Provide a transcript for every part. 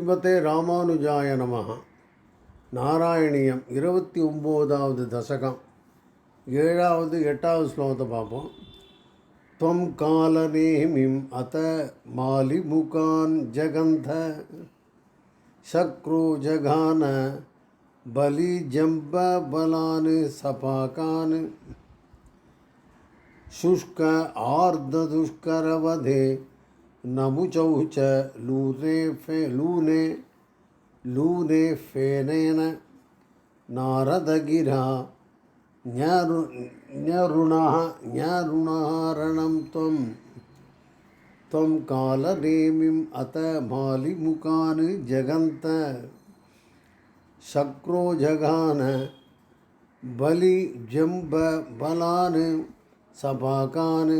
ஸ்ரீமதே ராமானுஜாய நமஹ நாராயணியம் இருபத்தி ஒம்போதாவது தசகம் ஏழாவது எட்டாவது ஸ்லோகத்தை பார்ப்போம் त्वं कालनेमिम् अत मालिमुखान् जगन्थ शक्रो जघान बलिजम्बबलान् सपाकान् शुष्क आर्द्रदुष्करवधे नमुचौ च लूने फे, लूने लूने फेनेन नारदगिरा ज्ञारु ज्ञरुणः ज्ञरुणारणं त्वं त्वं कालनेमिम् अत मालिमुखान् जगन्त शक्रो जघान बलिजम्बबलान् सभाकान्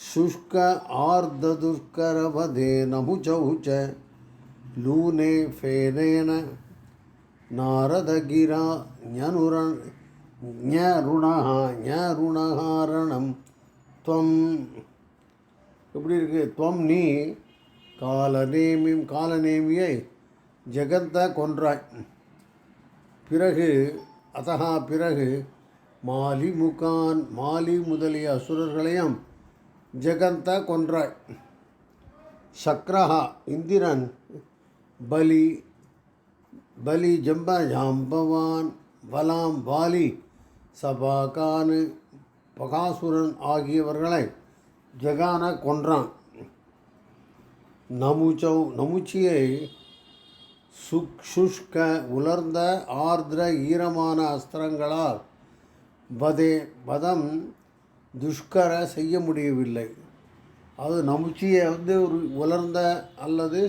शुष्क आर्द्रदुष्करवधे नमुचौ च लूने फेनेन नारदगिरा ஞனுர ஞருணः ஞருணஹாரணம் துவம் எப்படி இருக்கு துவம் நீ காலநேமியும் காலநேமியை ஜெகத்த கொன்றாய் பிறகு அதகா பிறகு மாலி முகான் மாலி முதலிய அசுரர்களையும் ஜெகந்த கொன்றாய். சக்ரஹா இந்திரன் பலி பலி ஜம்ப ஜாம்பவான் வலாம் வாலி சபாகானு பகாசுரன் ஆகியவர்களை ஜெகான கொன்றான். நமுச்சௌ நமுச்சியை சுக்ஷுஷ்க உலர்ந்த ஆர்திர ஈரமான அஸ்திரங்களால் வதே பதம் துஷ்கர செய்ய முடியவில்லை. அது நமுச்சியை வந்து ஒரு உலர்ந்த அல்லது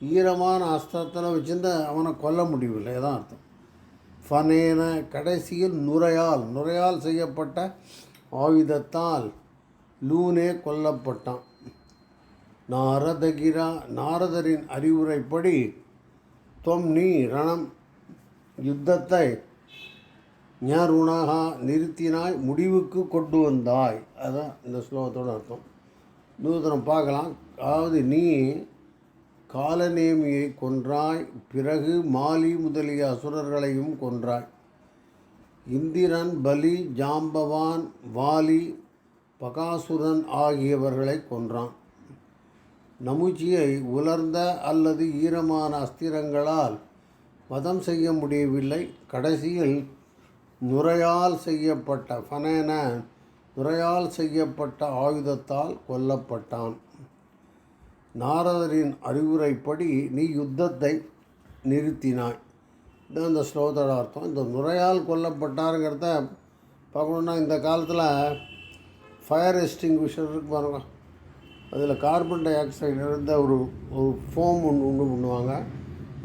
ஈரமான அஸ்திரத்தில் வச்சுருந்த அவனை கொல்ல முடியவில்லை. தான் அர்த்தம். ஃபனேன கடைசியில் நுரையால் நுரையால் செய்யப்பட்ட ஆயுதத்தால் லூனே கொல்லப்பட்டான். நாரதகிரா நாரதரின் அறிவுரைப்படி தொம் நீ ரணம் யுத்தத்தை ஞருணகா நிறுத்தினாய் முடிவுக்கு கொண்டு வந்தாய். அதுதான் இந்த ஸ்லோகத்தோட அர்த்தம். நூதனம் பார்க்கலாம். அதாவது நீ காலநேமியை கொன்றாய் பிறகு மாலி முதலிய அசுரர்களையும் கொன்றாய். இந்திரன் பலி ஜாம்பவான் வாலி பகாசுரன் ஆகியவர்களை கொன்றான். நமுச்சியை உலர்ந்த அல்லது ஈரமான அஸ்திரங்களால் வதம் செய்ய முடியவில்லை. கடைசியில் நுரையால் செய்யப்பட்ட ஃபனேன நுரையால் செய்யப்பட்ட ஆயுதத்தால் கொல்லப்பட்டான். நாரதரின் அறிவுரைப்படி நீ யுத்தத்தை நிறுத்தினாய். இதுதான் இந்த ஸ்லோகத்தோட அர்த்தம். இந்த நுரையால் கொல்லப்பட்டாருங்கிறத பார்க்கணுன்னா இந்த காலத்தில் ஃபயர் எஸ்டிங்விஷர் இருக்கு பாருங்க. அதில் கார்பன் டை ஆக்சைடு இருந்த ஒரு ஒரு ஃபோம் ஒன்று உண்டு பண்ணுவாங்க.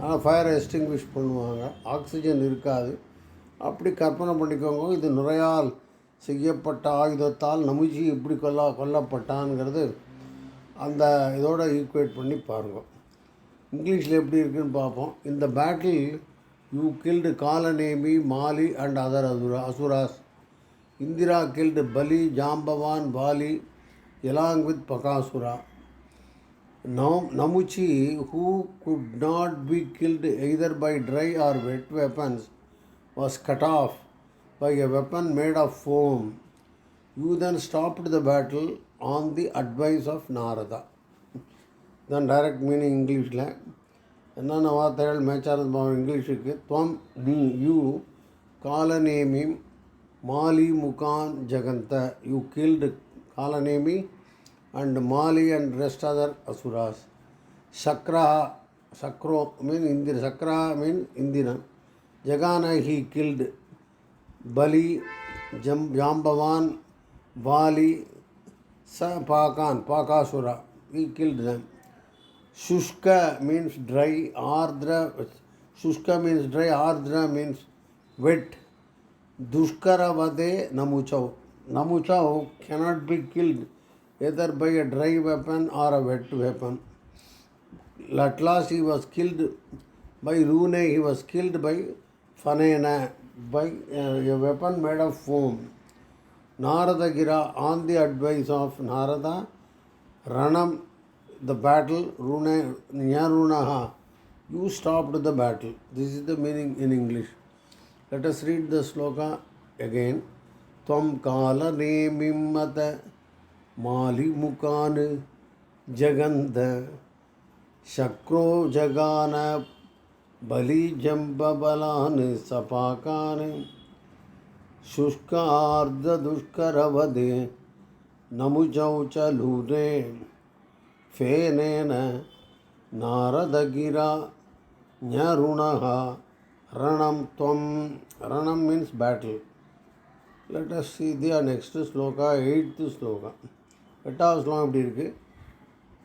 ஆனால் ஃபயர் எஸ்டிங்விஷ் பண்ணுவாங்க. ஆக்சிஜன் இருக்காது. அப்படி கற்பனை பண்ணிக்கோங்க. இது நுரையால் செய்யப்பட்ட ஆயுதத்தால் நமுஜி இப்படி கொல்ல கொல்லப்பட்டான்ங்கிறது அந்த இதோட ஈக்குவேட் பண்ணி பாருங்கள் இங்கிலீஷில் எப்படி இருக்குன்னு பார்ப்போம். இந்த battle you killed Kalanemi Mali and other asura asuras Indra killed Bali Jambavan Bali along with Bakasura நம் Namuchi who could not be killed either by dry or wet weapons was cut off by a weapon made of foam. You then stopped the battle on the advice of Narada. தான் direct meaning இங்கிலீஷில் என்னென்ன வார்த்தைகள் மேட்சாரது பாவம் இங்கிலீஷுக்கு துவம் நீ you Kalanemi Mali முகான் ஜகந்த you killed Kalanemi and Mali and rest other asuras. Sakra, Sakro mean Indira, Sakra mean Indira. Shushka means dry, Ardra, Shushka means dry, Ardra means wet. Dushkaravade Namuchau. Namuchau cannot be killed either by a dry weapon or a wet weapon. At last he was killed by Rune, he was killed by ஃபனேன by a weapon made of foam நாரதகிரா on the advice of Narada ரணம் the battle ருணே நியருணஹா you stopped the battle this is the meaning in English let us read the sloka again त्वं कालनेमिमत मालिमुकान् जगन्त शक्रो जगान mukan jaganda shakro jagana bali jambabalan sapakan शुष्कार्धदुष्करवदे नमुजौ च लूरे फेनेन नारदगिरा ஞருணः ரணம் त्वं ரணம் means battle let us see the next shloka eighth shloka எட்டாவது ஸ்லோகம் எப்படி இருக்கு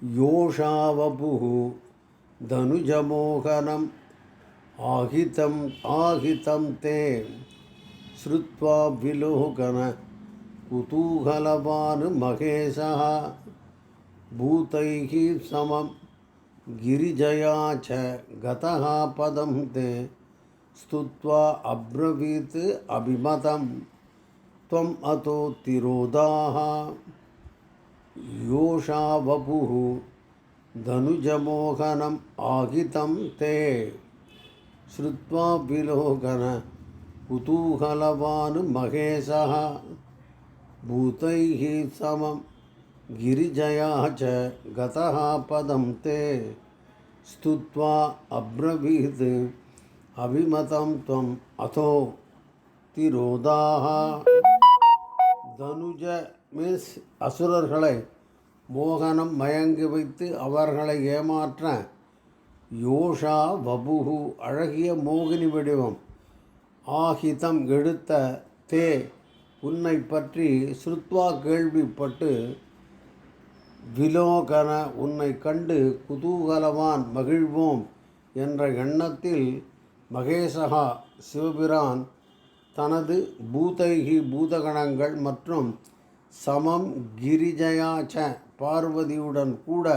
யோஷாவபு தனுஜமோகனம் आहितम आहितम ते श्रुत्वा विलोकन कुतूहलवान् महेशः भूतैः समं गिरिजया च गतः पदं ते स्तुत्वा अब्रवीत् अभिमतं। त्वम् अतो तिरोधाः। योषा वपुः धनुजमोहनम् आहितं ते। श्रुत्वा विलोकन कुतूहलवान् महेशः भूतैः समं गिरिजया च गतः पदं ते स्तुत्वा अब्रवीत् अभिमतं त्वम् अथो तिरोदाः தனுஜ மீன்ஸ் அசுரர்களை மோகனம் மயங்கி வைத்து அவர்களை ஏமாற்ற யோஷா வபுகு அழகிய மோகினி வடிவம். ஆஹிதம் எடுத்த தே உன்னை பற்றி ஸ்ருத்வா கேள்விப்பட்டு விலோகன உன்னை கண்டு குதூகலவான் மகிழ்வோம் என்ற எண்ணத்தில் மகேசகா சிவபிரான் தனது பூதைகி பூதகணங்கள் மற்றும் சமம் கிரிஜயாச்ச பார்வதியுடன் கூட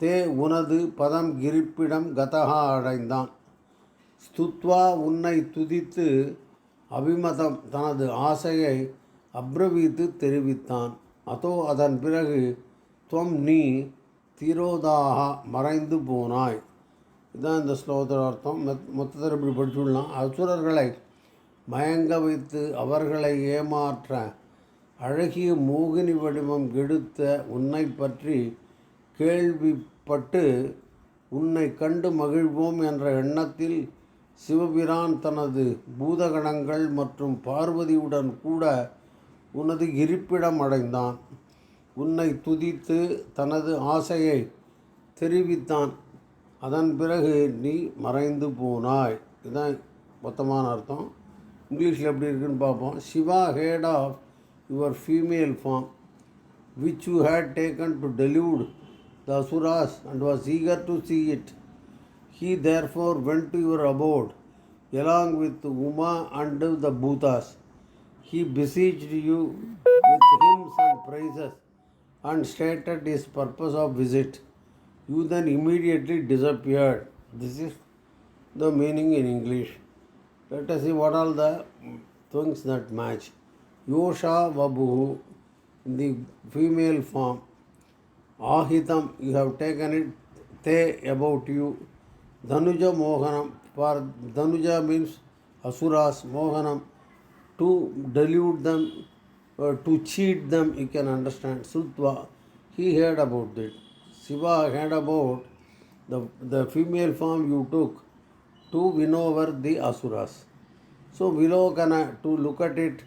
தே உனது பதம் கிரிப்பிடம் கதகா அடைந்தான். ஸ்துத்வா உன்னை துதித்து அபிமதம் தனது ஆசையை அப்ரவீத்து தெரிவித்தான். அதோ அதன் பிறகு துவம் நீ திரோதாக மறைந்து போனாய். இதுதான் இந்த ஸ்லோகத்தில் அர்த்தம் மொத் மொத்தத்தில் இப்படி படிச்சுடலாம் அசுரர்களை மயங்க வைத்து அவர்களை ஏமாற்ற அழகிய மோகினி வடிவம் கெடுத்த உன்னை பற்றி கேள்விப்பட்டு உன்னை கண்டு மகிழ்வோம் என்ற எண்ணத்தில் சிவபிரான் தனது பூதகணங்கள் மற்றும் பார்வதியுடன் கூட உனது இருப்பிடம் அடைந்தான் உன்னை துதித்து தனது ஆசையை தெரிவித்தான். அதன் பிறகு நீ மறைந்து போனாய். இதுதான் மொத்தமான அர்த்தம். இங்கிலீஷில் எப்படி இருக்குன்னு பார்ப்போம். Shiva had of your female form which you had taken to delude the Asuras and was eager to see it. He therefore went to your abode along with Uma and the Bhutas. He besieged you with hymns and praises and stated his purpose of visit. You then immediately disappeared. This is the meaning in English. Let us see what all the things that match. Yosha Vabuhu in the female form. Ahitam, you have taken it, te about you. Dhanuja Mohanam, for Dhanuja means Asuras, Mohanam, to delude them, uh, to cheat them, you can understand. Sutva, he heard about it. Shiva heard about the, the female form you took to win over the Asuras. So Vilokana, to look at it,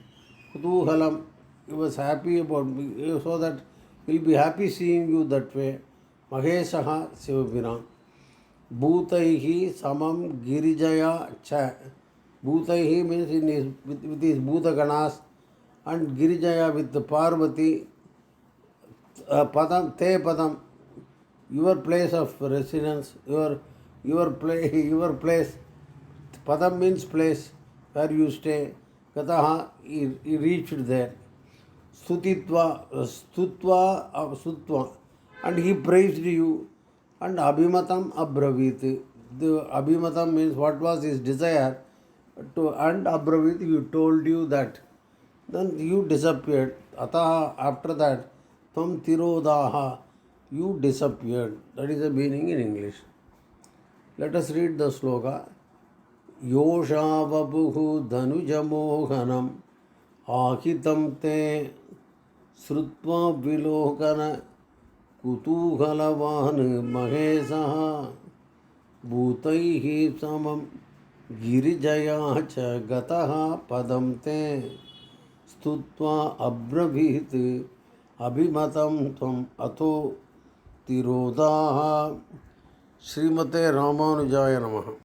Kutuhalam, he was happy about so that he'll be happy seeing you that way. Maheshaha Sivabiran. Bhutaihi Samam Girijaya Cha. Bhutaihi means in his, with, with his Bhutaganas and Girijaya with the Parvati. Uh, padam, Te Padam, your place of residence, your your place, your place. Padam means place where you stay. Kataha, he, he reached there. Stutitva, Stutva, uh, Sutva. And he praised you. And Abhimatam Abravit. The Abhimatam means what was his desire. To, and Abravit, you told you that. Then you disappeared. Ataha, after that, Tvam Tirodaha. you disappeared. That is the meaning in English. Let us read the sloka. योषावपुः धनुजमोहनम् आहितं ते श्रुत्वा विलोकन कुतूहलवान् महेशः। भूतैः समं गिरिजया च गतः पदं ते। स्तुत्वा अब्रवीत् अभिमतं त्वम् तिरोधाः। श्रीमते रामानुजाय नमः।